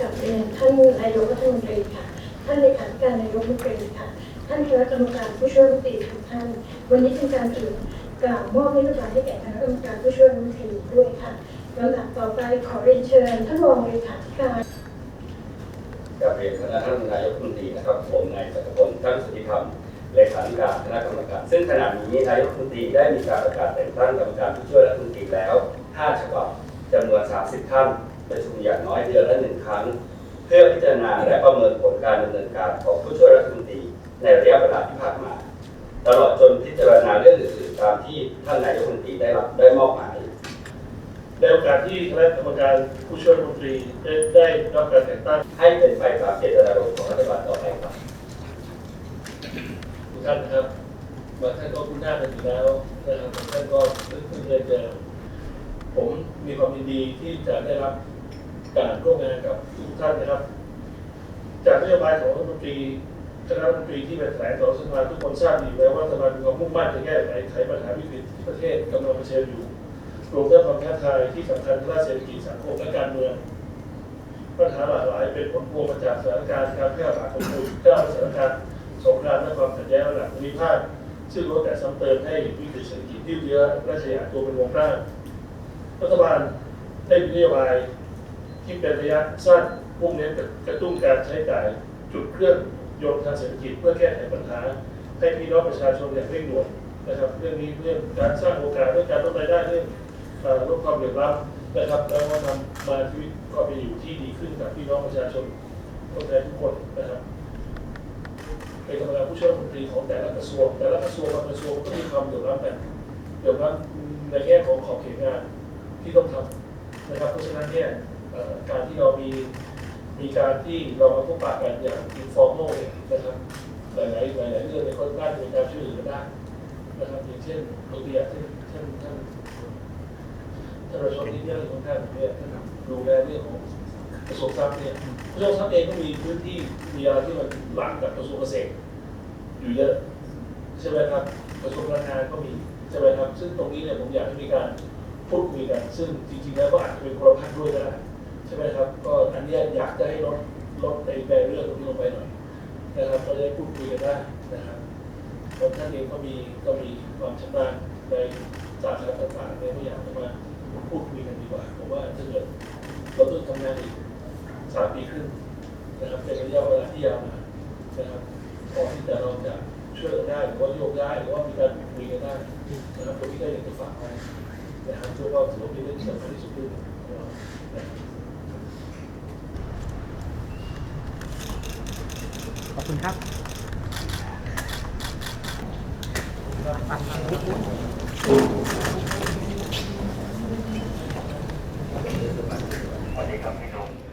กับเรียนท่านนายกรัฐมนตรีค่ะ ท่านเลขาธิการนายกรัฐมนตรีค่ะ ท่านคณะกรรมการผู้ช่วยรัฐมนตรีทุกท่าน วันนี้เป็นการจุดกล่าวมอบนโยบายให้แก่คณะกรรมการผู้ช่วยรัฐมนตรีด้วยค่ะลำดับต่อไปขอเรียนเชิญท่านรองเลขาธิการกับเรียนคณะท่านนายกรัฐมนตรีนะครับผมนายจักรพลตั้งสุธิธรรมเลขาธิการคณะกรรมการ ซึ่งขณะนี้นายกรัฐมนตรีได้มีการประกาศแต่งตั้งกรรมการผู้ช่วยรัฐมนตรีแล้ว 5 ฉบับจำนวน 30 ท่าน ประชุมอย่างน้อยเดือนละหนึ่งครั้ง เพื่อพิจารณาและประเมินผลการดำเนินการของผู้ช่วยรัฐมนตรีในระยะเวลาที่ผ่านมา ตลอดจนพิจารณาเรื่องอื่นๆตามที่ท่านนายกรัฐมนตรีได้รับได้มอบหมายในโอกาสที่คณะกรรมการผู้ช่วยรัฐมนตรีได้ได้รับการแต่งตั้งให้เป็นไปตามเจตนารมณ์ของรัฐบาลต่อไปครับทุกท่านนะครับบางท่านก็คุ้นหน้ากันอยู่แล้วนะครับท่านก็เพิ่งเคยเจอผมมีความยินดีที่จะได้รับ การร่วมงานกับทุกท่านนะครับ จากนโยบายของรัฐมนตรีคณะรัฐมนตรีที่เป็นแถลงต่อสภาทุกคนทราบดีแล้วว่ารัฐบาลมีความมุ่งมั่นจะแก้ไขไขปัญหาวิกฤตที่ประเทศกำลังเผชิญอยู่รวมทั้งความท้าทายที่สำคัญด้านเศรษฐกิจสังคมและการเมืองปัญหาหลากหลายเป็นผลพวงมาจากสถานการณ์การแพร่ระบาดของโควิด19สถานการณ์สงครามและความขัดแย้งระดับภูมิภาคซึ่งล้วนแต่ซ้ำเติมให้วิกฤตเศรษฐกิจยืดเยื้อและขยายตัวเป็นวงกว้างรัฐบาลได้มีนโยบาย ที่เป็นระยะสั้นมุ่งเน้นกระตุ้นการใช้จ่ายจุดเครื่องยนต์ทางเศรษฐกิจเพื่อแก้ไขปัญหา ให้พี่น้องประชาชนอย่างเร่งด่วนนะครับ เรื่องนี้เรื่องการสร้างโอกาสเรื่องการลดรายได้เรื่องลดความเหลื่อมล้ำนะครับแล้วก็นำมาชีวิตก็ไปอยู่ที่ดีขึ้นกับพี่น้องประชาชนคนไทยทุกคนนะครับเป็นกรรมการผู้ช่วยรัฐมนตรีของแต่ละกระทรวง แต่ละกระทรวงบางกระทรวงก็มีความเหลื่อมล้ำกันเหลื่อมล้ำในแง่ของขอบเขตงานที่ต้องทำนะครับเพราะฉะนั้นเนี่ย การที่เรามีมีการที่เรามาพบปะกันอย่าง informal เนี่ยนะครับหลายๆหลายๆเรื่องเนี่ยก็น่าจะมีการช่วยเหลือกันได้นะครับอย่างเช่นตัวอย่างเช่นเช่นท่านท่านประชนที่เรื่องของท่านเนี่ยท่านดูแลเรื่องของกระทรวงทรัพย์เนี่ยกระทรวงทรัพย์เองก็มีพื้นที่มีอะไรที่มันหลังกับกระทรวงเกษตรอยู่เยอะใช่ไหมครับกระทรวงพลังงานก็มีใช่ไหมครับซึ่งตรงนี้เนี่ยผมอยากให้มีการพูดคุยกัน ซึ่งจริงๆแล้วก็อาจจะเป็นคนละพันด้วยก็ได้ ช่ไหมครับ ก็อันนี้อยากจะให้ลดลดในแบเรื่องตรงนี้ลงไปหน่อยนะครับก็จะได้พูดคุยกันได้นะครับเพราะท่านเองก็มีก็มีความชำนาญในสาขาต่างๆเนี่ยไม่อยากจะมาพูดคุยกันดีกว่าผมว่าถ้าเกิดเราต้องทำงานอีกสามปีครึ่งนะครับเป็นระยะเวลาที่ยาวนานนะครับพอที่จะเราจะช่วยกันได้หรือว่าโยกได้หรือว่ามีการคุยกันได้นะครับตรงนี้ก็อยากจะฝากไว้นะครับเพื่อว่าถือว่าเป็นเรื่องสำคัญที่สุดด้วยของเรานะครับ ขอบ คุณครับสวัสดีครับพี่นุ่ม